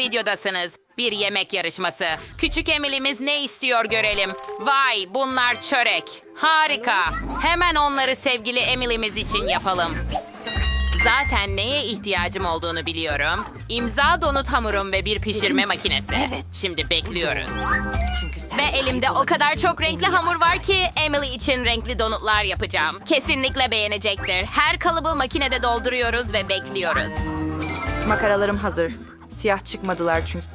videodasınız. Bir yemek yarışması. Küçük Emily'miz ne istiyor görelim. Vay bunlar çörek. Harika. Hemen onları sevgili Emily'miz için yapalım. Zaten neye ihtiyacım olduğunu biliyorum. İmza donut hamurum ve bir pişirme makinesi. Şimdi bekliyoruz. Ve elimde o kadar çok renkli hamur var ki Emily için renkli donutlar yapacağım. Kesinlikle beğenecektir. Her kalıbı makinede dolduruyoruz ve bekliyoruz. Makaralarım hazır. Siyah çıkmadılar çünkü.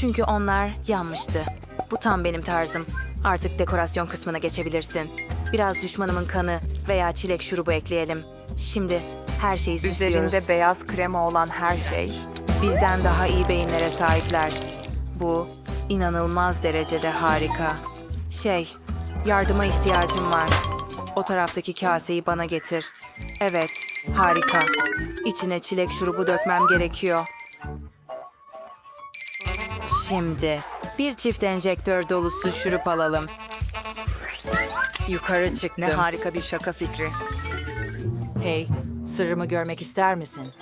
Çünkü onlar yanmıştı. Bu tam benim tarzım. Artık dekorasyon kısmına geçebilirsin. Biraz düşmanımın kanı veya çilek şurubu ekleyelim. Şimdi her şeyi süslüyoruz. Üzerinde beyaz krema olan her şey. Bizden daha iyi beyinlere sahipler. Bu inanılmaz derecede harika. Şey, yardıma ihtiyacım var. O taraftaki kaseyi bana getir. Evet, harika. İçine çilek şurubu dökmem gerekiyor. Şimdi bir çift enjektör dolusu şurup alalım. Yukarı çıktım. Ne harika bir şaka fikri. Hey, sırrımı görmek ister misin?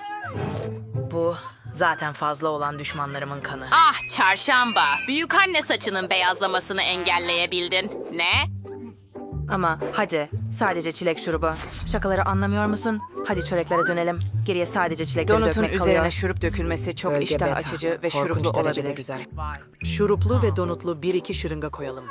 Bu zaten fazla olan düşmanlarımın kanı. Ah çarşamba. Büyük anne saçının beyazlamasını engelleyebildin. Ne? Ama hadi sadece çilek şurubu. Şakaları anlamıyor musun? Hadi çöreklere dönelim. Geriye sadece çilekleri Donutun dökmek üzerine kalıyor. şurup dökülmesi çok Bölge iştah beta. açıcı ve Korkunç şuruplu derecede olabilir. güzel. Şuruplu ve donutlu bir iki şırınga koyalım.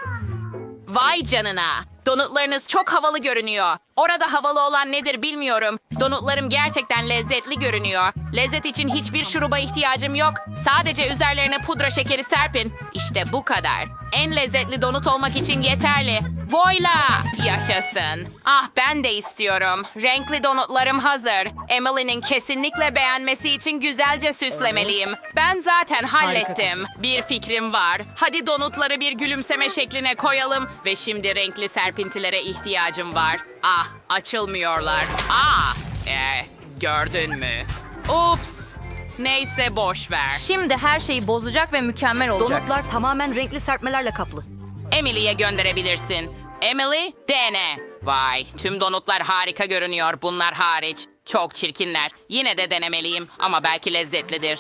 Vay canına. Donutlarınız çok havalı görünüyor. Orada havalı olan nedir bilmiyorum. Donutlarım gerçekten lezzetli görünüyor. Lezzet için hiçbir şuruba ihtiyacım yok. Sadece üzerlerine pudra şekeri serpin. İşte bu kadar. En lezzetli donut olmak için yeterli. Voila! Yaşasın. Ah ben de istiyorum. Renkli donutlarım hazır. Emily'nin kesinlikle beğenmesi için güzelce süslemeliyim. Ben zaten hallettim. Bir fikrim var. Hadi donutları bir gülümseme şekline koyalım ve şimdi renkli serpintilere ihtiyacım var. Ah, açılmıyorlar. Ah, eh, gördün mü? Ups. Neyse boş ver. Şimdi her şeyi bozacak ve mükemmel olacak. Donutlar tamamen renkli serpmelerle kaplı. Emily'ye gönderebilirsin. Emily, dene. Vay, tüm donutlar harika görünüyor bunlar hariç. Çok çirkinler. Yine de denemeliyim ama belki lezzetlidir.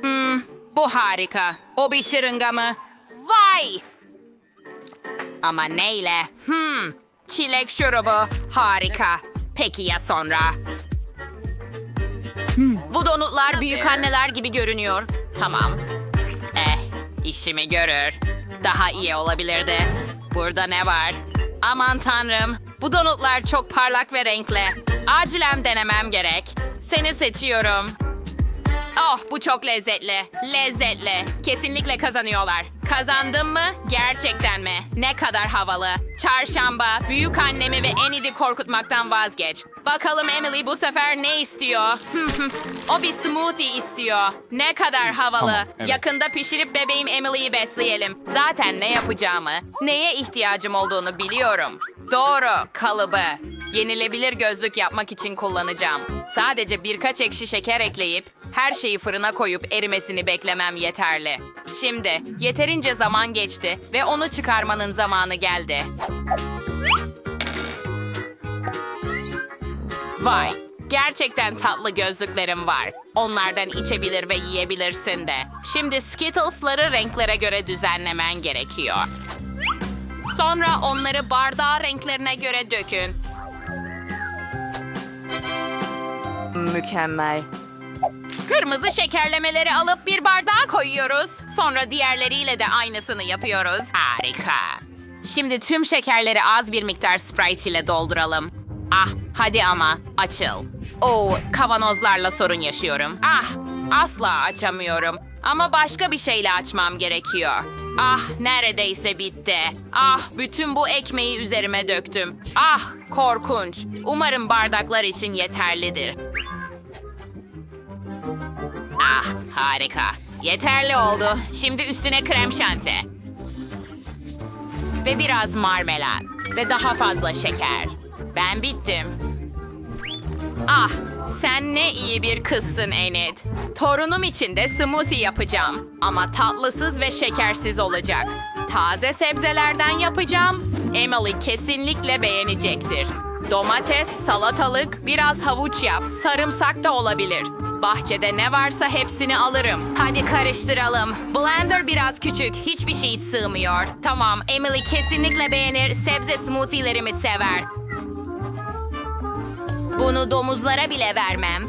Hmm, bu harika. O bir şırınga mı? Vay! Ama neyle? Hmm, çilek şurubu. Harika. Peki ya sonra? Bu donutlar büyük anneler gibi görünüyor. Tamam. Eh, işimi görür. Daha iyi olabilirdi. Burada ne var? Aman tanrım, bu donutlar çok parlak ve renkli. Acilen denemem gerek. Seni seçiyorum. Oh, bu çok lezzetli. Lezzetli. Kesinlikle kazanıyorlar. Kazandım mı? Gerçekten mi? Ne kadar havalı. Çarşamba, büyük annemi ve Enid'i korkutmaktan vazgeç. Bakalım Emily bu sefer ne istiyor? o bir smoothie istiyor. Ne kadar havalı. Yakında pişirip bebeğim Emily'yi besleyelim. Zaten ne yapacağımı, neye ihtiyacım olduğunu biliyorum. Doğru, kalıbı. Yenilebilir gözlük yapmak için kullanacağım. Sadece birkaç ekşi şeker ekleyip her şeyi fırına koyup erimesini beklemem yeterli. Şimdi yeterince zaman geçti ve onu çıkarmanın zamanı geldi. Vay, gerçekten tatlı gözlüklerim var. Onlardan içebilir ve yiyebilirsin de. Şimdi Skittles'ları renklere göre düzenlemen gerekiyor. Sonra onları bardağı renklerine göre dökün. Mükemmel. Kırmızı şekerlemeleri alıp bir bardağa koyuyoruz. Sonra diğerleriyle de aynısını yapıyoruz. Harika. Şimdi tüm şekerleri az bir miktar Sprite ile dolduralım. Ah, hadi ama açıl. Oo, kavanozlarla sorun yaşıyorum. Ah, asla açamıyorum. Ama başka bir şeyle açmam gerekiyor. Ah, neredeyse bitti. Ah, bütün bu ekmeği üzerime döktüm. Ah, korkunç. Umarım bardaklar için yeterlidir. Ah harika. Yeterli oldu. Şimdi üstüne krem şanti. Ve biraz marmelat. Ve daha fazla şeker. Ben bittim. Ah sen ne iyi bir kızsın Enid. Torunum için de smoothie yapacağım. Ama tatlısız ve şekersiz olacak. Taze sebzelerden yapacağım. Emily kesinlikle beğenecektir. Domates, salatalık, biraz havuç yap. Sarımsak da olabilir. Bahçede ne varsa hepsini alırım. Hadi karıştıralım. Blender biraz küçük. Hiçbir şey sığmıyor. Tamam, Emily kesinlikle beğenir. Sebze smoothie'lerimi sever. Bunu domuzlara bile vermem.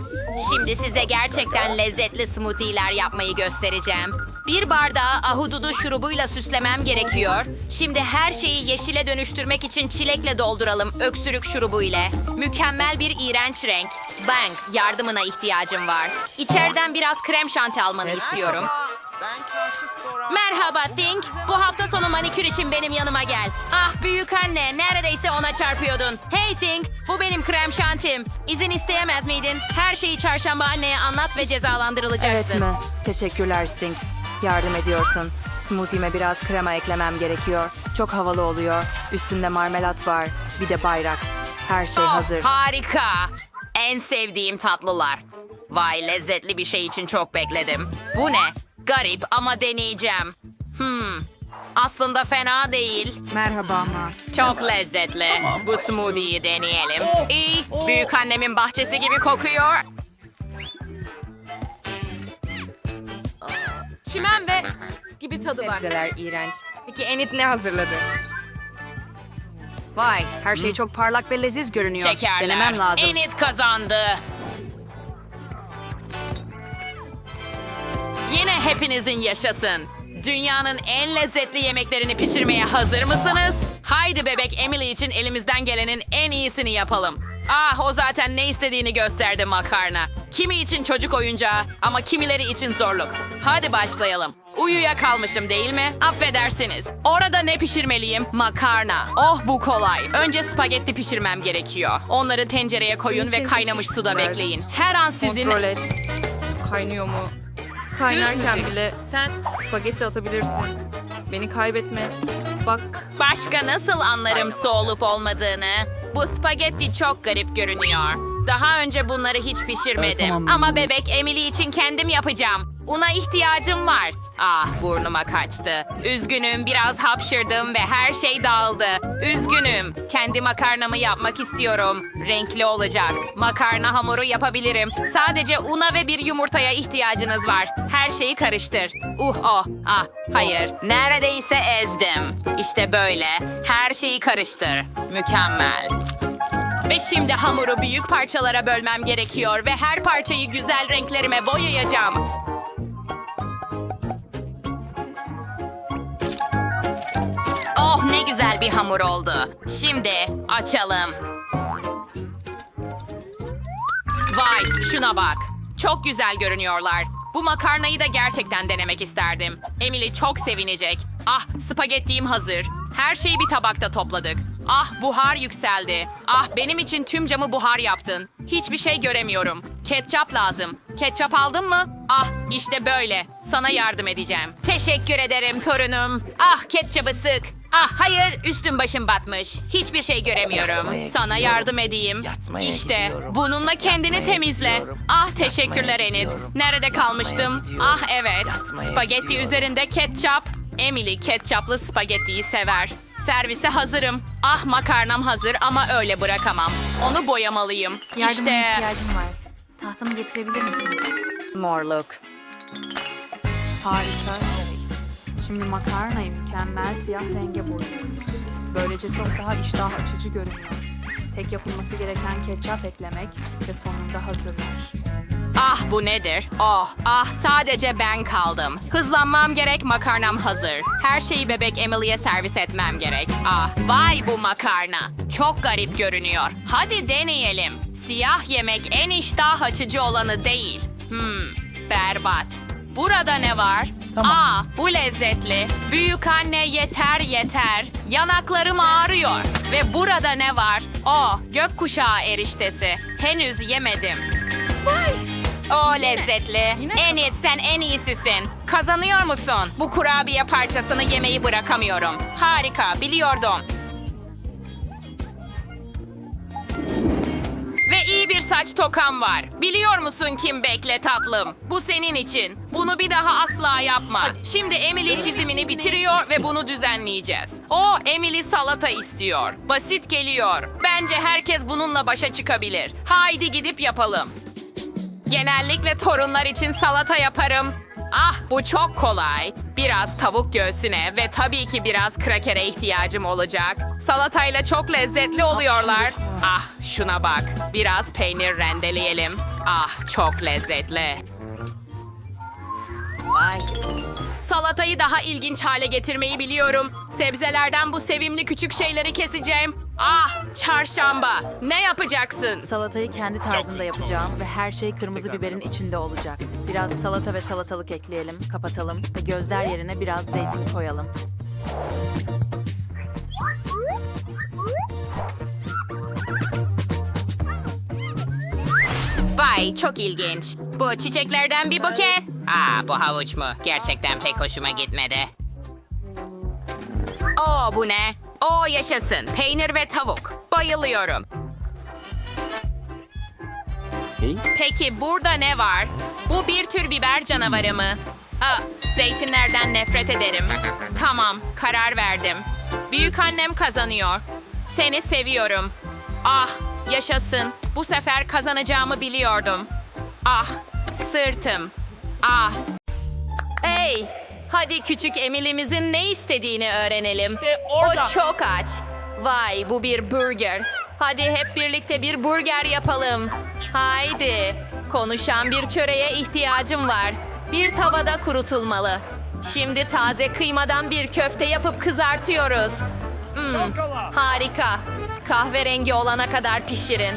Şimdi size gerçekten lezzetli smoothie'ler yapmayı göstereceğim. Bir bardağı ahududu şurubuyla süslemem gerekiyor. Şimdi her şeyi yeşile dönüştürmek için çilekle dolduralım öksürük şurubu ile. Mükemmel bir iğrenç renk. Bang, yardımına ihtiyacım var. İçeriden biraz krem şanti almanı istiyorum. Merhaba Think. Bu hafta sonu manikür için benim yanıma gel. Ah büyük anne neredeyse ona çarpıyordun. Hey Think bu benim krem şantim. İzin isteyemez miydin? Her şeyi çarşamba anneye anlat ve cezalandırılacaksın. Evet mi? Teşekkürler Sting. Yardım ediyorsun. Smoothie'me biraz krema eklemem gerekiyor. Çok havalı oluyor. Üstünde marmelat var. Bir de bayrak. Her şey Oh, hazır. Harika. En sevdiğim tatlılar. Vay lezzetli bir şey için çok bekledim. Bu ne? Garip ama deneyeceğim. Hmm. Aslında fena değil. Merhaba ama. Çok lezzetli. Bu smoothie'yi deneyelim. İyi. Büyük annemin bahçesi gibi kokuyor. Çimen ve gibi tadı var. Sebzeler iğrenç. Peki Enid ne hazırladı? Vay, her şey çok parlak ve leziz görünüyor. Şekerler. Denemem lazım. Enid kazandı. Yine hepinizin yaşasın. Dünyanın en lezzetli yemeklerini pişirmeye hazır mısınız? Haydi bebek Emily için elimizden gelenin en iyisini yapalım. Ah o zaten ne istediğini gösterdi makarna. Kimi için çocuk oyuncağı ama kimileri için zorluk. Hadi başlayalım. Uyuya kalmışım değil mi? Affedersiniz. Orada ne pişirmeliyim? Makarna. Oh bu kolay. Önce spagetti pişirmem gerekiyor. Onları tencereye koyun ve kaynamış suda bekleyin. Her an sizin... Kontrol et. Kaynıyor mu? Kaynarken müzik. bile sen spagetti atabilirsin. Beni kaybetme. Bak Başka nasıl anlarım su olup olmadığını? Bu spagetti çok garip görünüyor. Daha önce bunları hiç pişirmedim. Ama bebek Emily için kendim yapacağım. Una ihtiyacım var. Ah burnuma kaçtı. Üzgünüm biraz hapşırdım ve her şey dağıldı. Üzgünüm. Kendi makarnamı yapmak istiyorum. Renkli olacak. Makarna hamuru yapabilirim. Sadece una ve bir yumurtaya ihtiyacınız var. Her şeyi karıştır. Uh oh. Ah hayır. Neredeyse ezdim. İşte böyle. Her şeyi karıştır. Mükemmel. Ve şimdi hamuru büyük parçalara bölmem gerekiyor ve her parçayı güzel renklerime boyayacağım. Oh ne güzel bir hamur oldu. Şimdi açalım. Vay şuna bak. Çok güzel görünüyorlar. Bu makarnayı da gerçekten denemek isterdim. Emily çok sevinecek. Ah spagettiğim hazır. Her şeyi bir tabakta topladık. Ah buhar yükseldi. Ah benim için tüm camı buhar yaptın. Hiçbir şey göremiyorum. Ketçap lazım. Ketçap aldın mı? Ah işte böyle. Sana yardım edeceğim. Teşekkür ederim torunum. Ah ketçabı sık. Ah hayır üstüm başım batmış. Hiçbir şey göremiyorum. Yatmaya Sana gidiyorum. yardım edeyim. Yatmaya işte gidiyorum. bununla kendini Yatmaya temizle. gidiyorum. Ah Yatmaya teşekkürler Enid. gidiyorum. Nerede Yatmaya kalmıştım? gidiyorum. Ah evet. Yatmaya Spagetti gidiyorum. üzerinde ketçap. Emily ketçaplı spagettiyi sever. Servise hazırım. Ah makarnam hazır ama öyle bırakamam. Onu boyamalıyım. işte var. Tahtamı getirebilir misin? Morluk. Harika. Şimdi makarnayı mükemmel siyah renge boyuyoruz. Böylece çok daha iştah açıcı görünüyor. Tek yapılması gereken ketçap eklemek ve sonunda hazırlar. Ah bu nedir? Oh, ah sadece ben kaldım. Hızlanmam gerek, makarnam hazır. Her şeyi bebek Emily'e servis etmem gerek. Ah, vay bu makarna. Çok garip görünüyor. Hadi deneyelim. Siyah yemek en iştah açıcı olanı değil. Hmm, berbat. Burada ne var? Aa, bu lezzetli. Büyük anne yeter yeter. Yanaklarım ağrıyor. Ve burada ne var? Oh, gökkuşağı eriştesi. Henüz yemedim. O lezzetli. Enid sen en iyisisin. Kazanıyor musun? Bu kurabiye parçasını yemeyi bırakamıyorum. Harika, biliyordum. Ve iyi bir saç tokam var. Biliyor musun kim bekle tatlım? Bu senin için. Bunu bir daha asla yapma. Şimdi Emily çizimini bitiriyor ve bunu düzenleyeceğiz. O Emily salata istiyor. Basit geliyor. Bence herkes bununla başa çıkabilir. Haydi gidip yapalım. Genellikle torunlar için salata yaparım. Ah bu çok kolay. Biraz tavuk göğsüne ve tabii ki biraz krakere ihtiyacım olacak. Salatayla çok lezzetli oluyorlar. Ah şuna bak. Biraz peynir rendeleyelim. Ah çok lezzetli. Salatayı daha ilginç hale getirmeyi biliyorum. Sebzelerden bu sevimli küçük şeyleri keseceğim. Ah çarşamba. Ne yapacaksın? Salatayı kendi tarzında yapacağım ve her şey kırmızı biberin içinde olacak. Biraz salata ve salatalık ekleyelim, kapatalım ve gözler yerine biraz zeytin koyalım. Vay çok ilginç. Bu çiçeklerden bir buke. Aa bu havuç mu? Gerçekten pek hoşuma gitmedi. Oo bu ne? Oo yaşasın. Peynir ve tavuk. Bayılıyorum. Peki burada ne var? Bu bir tür biber canavarı mı? Aa, zeytinlerden nefret ederim. Tamam, karar verdim. Büyük annem kazanıyor. Seni seviyorum. Ah, yaşasın. Bu sefer kazanacağımı biliyordum. Ah, sırtım. Ah. Hey, hadi küçük Emily'mizin ne istediğini öğrenelim. O çok aç. Vay, bu bir burger. Hadi hep birlikte bir burger yapalım. Haydi. Konuşan bir çöreğe ihtiyacım var. Bir tavada kurutulmalı. Şimdi taze kıymadan bir köfte yapıp kızartıyoruz. Hmm, harika. Kahverengi olana kadar pişirin.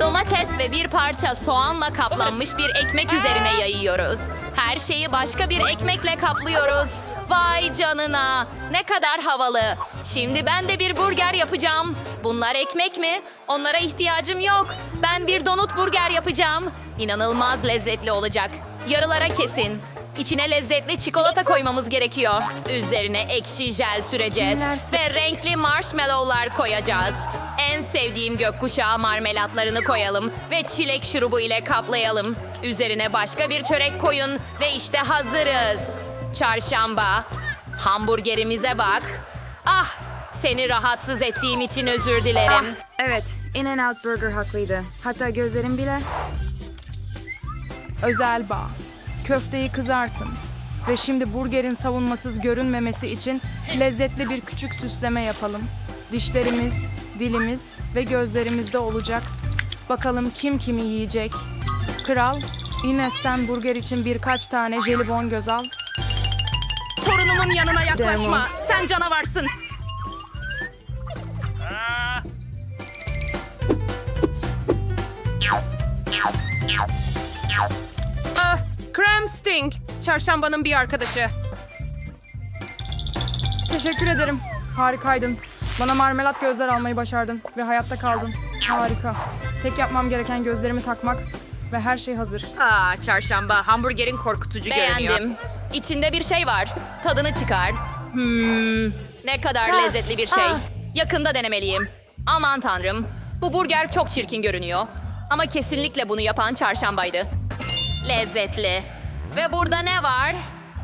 Domates ve bir parça soğanla kaplanmış bir ekmek üzerine yayıyoruz. Her şeyi başka bir ekmekle kaplıyoruz. Vay canına! Ne kadar havalı. Şimdi ben de bir burger yapacağım. Bunlar ekmek mi? Onlara ihtiyacım yok. Ben bir donut burger yapacağım. İnanılmaz lezzetli olacak. Yarılara kesin. İçine lezzetli çikolata koymamız gerekiyor. Üzerine ekşi jel süreceğiz. Ve renkli marshmallowlar koyacağız. En sevdiğim gökkuşağı marmelatlarını koyalım ve çilek şurubu ile kaplayalım. Üzerine başka bir çörek koyun ve işte hazırız. Çarşamba. Hamburgerimize bak. Ah, seni rahatsız ettiğim için özür dilerim. Evet, In-N-Out Burger haklıydı. Hatta gözlerim bile... Özel bağ. Köfteyi kızartın. Ve şimdi burgerin savunmasız görünmemesi için lezzetli bir küçük süsleme yapalım. Dişlerimiz, dilimiz ve gözlerimizde olacak. Bakalım kim kimi yiyecek. Kral, Ines'ten burger için birkaç tane jelibon göz al. Torunumun yanına yaklaşma. Sen canavarsın. Ah, Stink. Çarşambanın bir arkadaşı. Teşekkür ederim. Harikaydın. Bana marmelat gözler almayı başardın ve hayatta kaldın. Harika. Tek yapmam gereken gözlerimi takmak ve her şey hazır. Aa, çarşamba hamburgerin korkutucu Beğendim. İçinde bir şey var. Tadını çıkar. Hmm, ne kadar lezzetli bir şey. Yakında denemeliyim. Aman tanrım. Bu burger çok çirkin görünüyor. Ama kesinlikle bunu yapan çarşambaydı. Lezzetli. Ve burada ne var?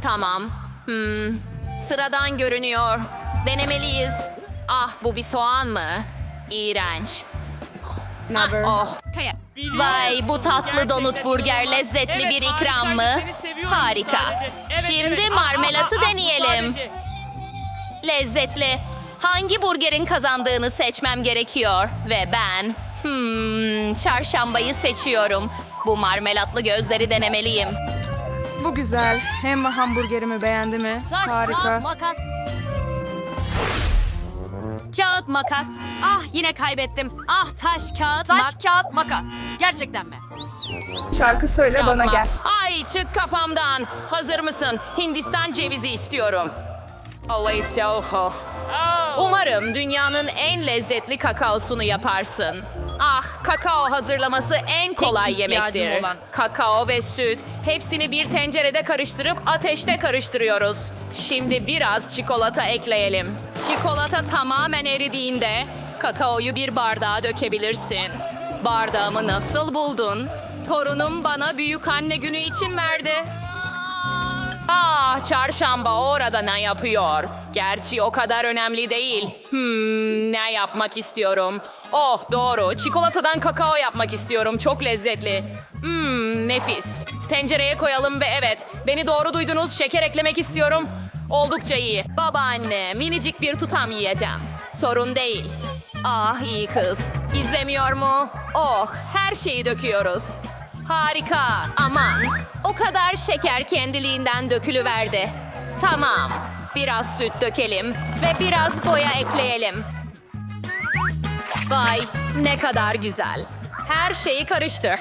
Tamam. Hmm, sıradan görünüyor. Denemeliyiz. Ah bu bir soğan mı? İğrenç. Ah, oh. Vay bu tatlı donut burger lezzetli bir ikram mı? Harika. Şimdi marmelatı deneyelim. Lezzetli. Hangi burgerin kazandığını seçmem gerekiyor. Ve ben... Hmm, çarşambayı seçiyorum. Bu marmelatlı gözleri denemeliyim. Bu güzel. Hem hamburgerimi beğendi mi? Harika. makas. Kağıt makas. Ah yine kaybettim. Ah taş kağıt Taş kağıt makas. Gerçekten mi? Şarkı söyle bana gel. Ay çık kafamdan. Hazır mısın? Hindistan cevizi istiyorum. Oho. Umarım dünyanın en lezzetli kakaosunu yaparsın. Ah, kakao hazırlaması en kolay yemektir. Kakao ve süt, hepsini bir tencerede karıştırıp ateşte karıştırıyoruz. Şimdi biraz çikolata ekleyelim. Çikolata tamamen eridiğinde kakaoyu bir bardağa dökebilirsin. Bardağımı nasıl buldun? Torunum bana büyük anne günü için verdi. Ah çarşamba orada ne yapıyor? Gerçi o kadar önemli değil. Hmm, ne yapmak istiyorum? Oh doğru çikolatadan kakao yapmak istiyorum çok lezzetli. Hmm, nefis. Tencereye koyalım ve evet, beni doğru duydunuz. Şeker eklemek istiyorum. Oldukça iyi. Babaanne, minicik bir tutam yiyeceğim. Sorun değil. Ah iyi kız. İzlemiyor mu? Oh, her şeyi döküyoruz. Harika. Aman, o kadar şeker kendiliğinden dökülüverdi. Tamam. Biraz süt dökelim ve biraz boya ekleyelim. Vay, ne kadar güzel. Her şeyi karıştır.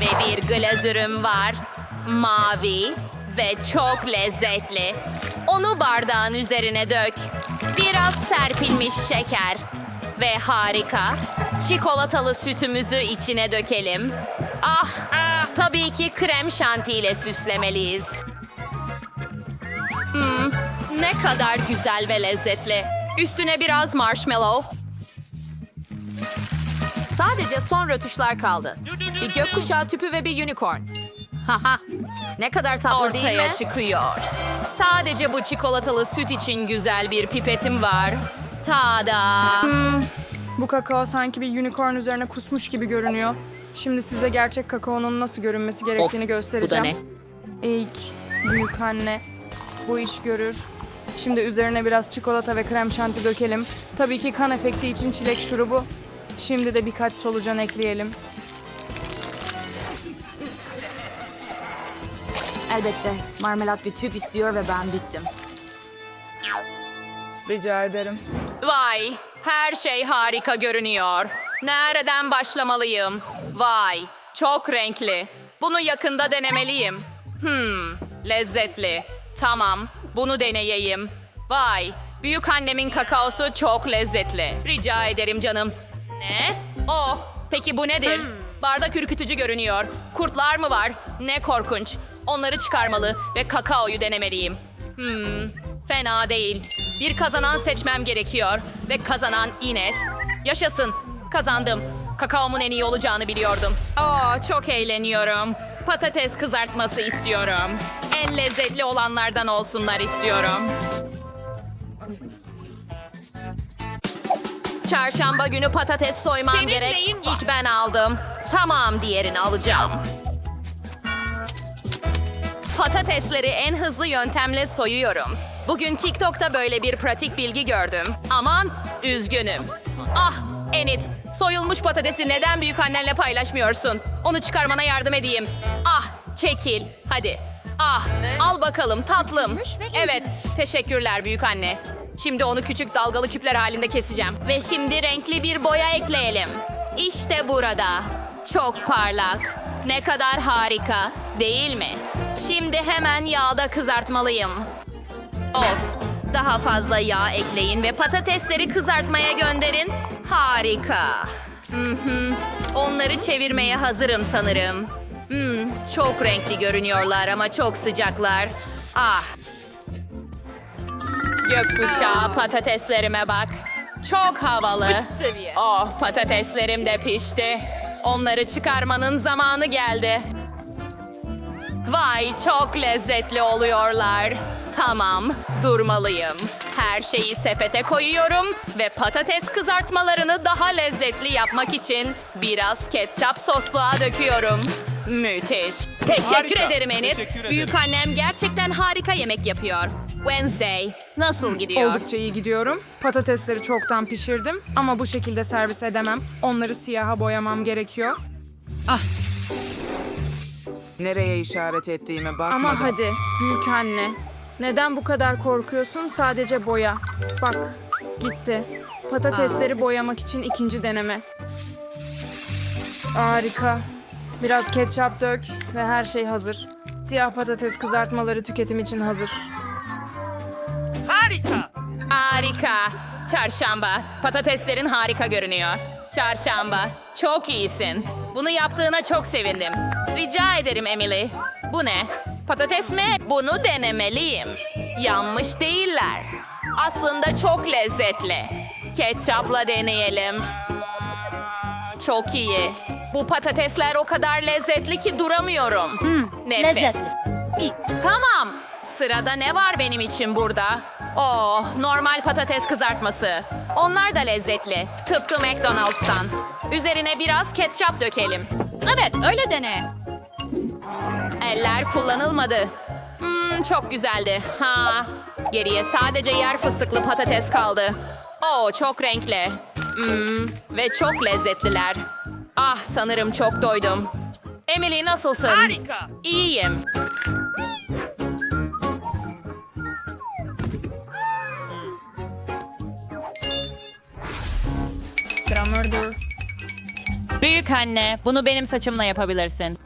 Ve bir glazürüm var. Mavi ve çok lezzetli. Onu bardağın üzerine dök. Biraz serpilmiş şeker. Ve harika. Çikolatalı sütümüzü içine dökelim. Ah, tabii ki krem şanti ile süslemeliyiz. Hmm, ne kadar güzel ve lezzetli. Üstüne biraz marshmallow. Sadece son rötuşlar kaldı. Bir gökkuşağı tüpü ve bir unicorn. Haha. ne kadar tatlı değil mi? Ortaya çıkıyor. Sadece bu çikolatalı süt için güzel bir pipetim var. Tada. Bu kakao sanki bir unicorn üzerine kusmuş gibi görünüyor. Şimdi size gerçek kakaonun nasıl görünmesi gerektiğini göstereceğim. İlk büyük anne bu iş görür. Şimdi üzerine biraz çikolata ve krem şanti dökelim. Tabii ki kan efekti için çilek şurubu. Şimdi de birkaç solucan ekleyelim. Elbette. Marmelat bir tüp istiyor ve ben bittim. Rica ederim. Vay, her şey harika görünüyor. Nereden başlamalıyım? Vay, çok renkli. Bunu yakında denemeliyim. Hmm, lezzetli. Tamam, bunu deneyeyim. Vay, büyük annemin kakaosu çok lezzetli. Rica ederim canım. Ne? Oh, peki bu nedir? Bardak ürkütücü görünüyor. Kurtlar mı var? Ne korkunç. Onları çıkarmalı ve kakaoyu denemeliyim. Hmm, fena değil. Bir kazanan seçmem gerekiyor. Ve kazanan Ines. Yaşasın. Kazandım. Kakaomun en iyi olacağını biliyordum. Oo, çok eğleniyorum. Patates kızartması istiyorum. En lezzetli olanlardan olsunlar istiyorum. Çarşamba günü patates soymam gerek. İlk ben aldım. Tamam diğerini alacağım. Patatesleri en hızlı yöntemle soyuyorum. Bugün TikTok'ta böyle bir pratik bilgi gördüm. Aman, üzgünüm. Ah, Enid, soyulmuş patatesi neden büyük annenle paylaşmıyorsun? Onu çıkarmana yardım edeyim. Ah, çekil, hadi. Ah, al bakalım tatlım. Evet, teşekkürler büyük anne. Şimdi onu küçük dalgalı küpler halinde keseceğim. Ve şimdi renkli bir boya ekleyelim. İşte burada. Çok parlak. Ne kadar harika, değil mi? Şimdi hemen yağda kızartmalıyım. Of, daha fazla yağ ekleyin ve patatesleri kızartmaya gönderin. Harika. Mhm. Onları çevirmeye hazırım sanırım. Hmm, çok renkli görünüyorlar ama çok sıcaklar. Ah. Gökkuşağı patateslerime bak. Çok havalı. Oh patateslerim de pişti. Onları çıkarmanın zamanı geldi. Vay çok lezzetli oluyorlar. Tamam, durmalıyım. Her şeyi sepete koyuyorum ve patates kızartmalarını daha lezzetli yapmak için biraz ketçap sosluğa döküyorum. Müthiş. Teşekkür Harika. ederim Enid. Teşekkür ederim. Büyük annem gerçekten harika yemek yapıyor. Wednesday, nasıl gidiyor? Oldukça iyi gidiyorum. Patatesleri çoktan pişirdim ama bu şekilde servis edemem. Onları siyaha boyamam gerekiyor. Nereye işaret ettiğime bakmadım. Ama hadi büyük anne. Neden bu kadar korkuyorsun? Sadece boya. Bak gitti. Patatesleri boyamak için ikinci deneme. Harika. Biraz ketçap dök ve her şey hazır. Siyah patates kızartmaları tüketim için hazır. Harika. Harika. Çarşamba. Patateslerin harika görünüyor. Çarşamba. Çok iyisin. Bunu yaptığına çok sevindim. Rica ederim Emily. Bu ne? Patates mi? Bunu denemeliyim. Yanmış değiller. Aslında çok lezzetli. Ketçapla deneyelim. Çok iyi. Bu patatesler o kadar lezzetli ki duramıyorum. Nefes. Tamam. Sırada ne var benim için burada? Oh, normal patates kızartması. Onlar da lezzetli. Tıpkı McDonald's'tan. Üzerine biraz ketçap dökelim. Evet, öyle dene. Eller kullanılmadı. Hmm, çok güzeldi. Ha. Geriye sadece yer fıstıklı patates kaldı. Oo, çok renkli. Hmm, ve çok lezzetliler. Ah, sanırım çok doydum. Emily nasılsın? Harika. İyiyim. Büyük anne, bunu benim saçımla yapabilirsin.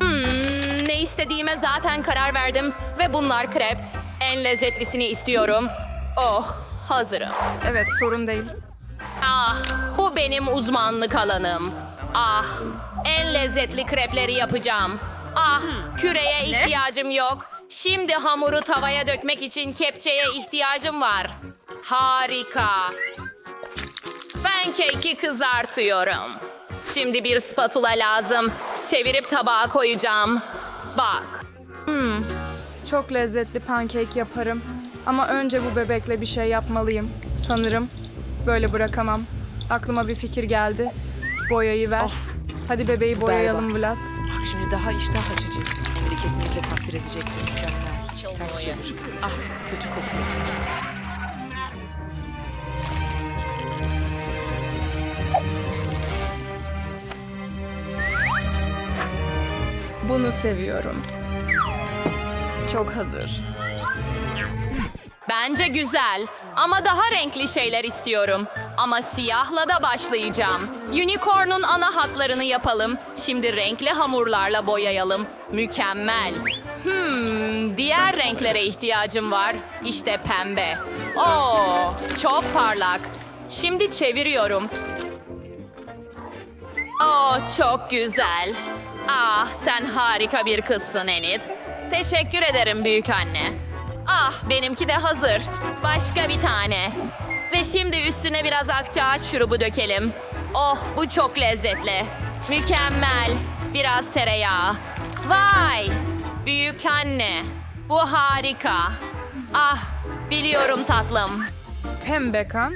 Hmm, ne istediğime zaten karar verdim ve bunlar krep. En lezzetlisini istiyorum. Oh, hazırım. Evet sorun değil. Ah, bu benim uzmanlık alanım. Ah, en lezzetli krepleri yapacağım. Ah, küreye ihtiyacım yok. Şimdi hamuru tavaya dökmek için kepçeye ihtiyacım var. Harika. Pancake'i kızartıyorum. Şimdi bir spatula lazım. Çevirip tabağa koyacağım. Bak. Çok lezzetli pankek yaparım. Ama önce bu bebekle bir şey yapmalıyım. Sanırım böyle bırakamam. Aklıma bir fikir geldi. Boyayı ver. Hadi bebeği boyayalım Vlad. Bak şimdi daha iştah açıcı. Beni kesinlikle takdir edecektir. Mükemmel. Ters çevir. Ah kötü kokuyor. Bunu seviyorum. Çok hazır. Bence güzel ama daha renkli şeyler istiyorum. Ama siyahla da başlayacağım. Unicorn'un ana hatlarını yapalım. Şimdi renkli hamurlarla boyayalım. Mükemmel. Hmm, diğer renklere ihtiyacım var. İşte pembe. Oo, çok parlak. Şimdi çeviriyorum. Oh, çok güzel. Ah, sen harika bir kızsın Enid. Teşekkür ederim büyük anne. Ah, benimki de hazır. Başka bir tane. Ve şimdi üstüne biraz akçaağaç şurubu dökelim. Oh, bu çok lezzetli. Mükemmel. Biraz tereyağı. Vay! Büyük anne. Bu harika. Ah, biliyorum tatlım. Pembe kan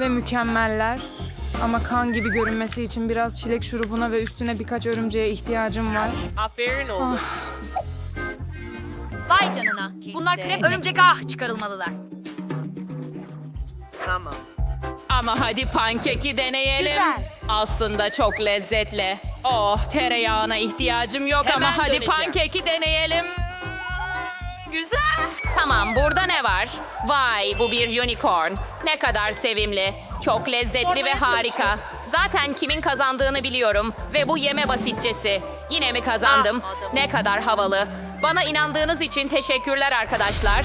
ve mükemmeller. Ama kan gibi görünmesi için biraz çilek şurubuna ve üstüne birkaç örümceğe ihtiyacım var. Vay canına. Bunlar krep örümcek ah çıkarılmalılar. Ama hadi pankeki deneyelim. Aslında çok lezzetli. Oh tereyağına ihtiyacım yok ama hadi pankeki deneyelim. Güzel. Tamam burada ne var? Vay bu bir unicorn. Ne kadar sevimli. Çok lezzetli ve harika. Zaten kimin kazandığını biliyorum ve bu yeme basitçesi. Yine mi kazandım? Ne kadar havalı. Bana inandığınız için teşekkürler arkadaşlar.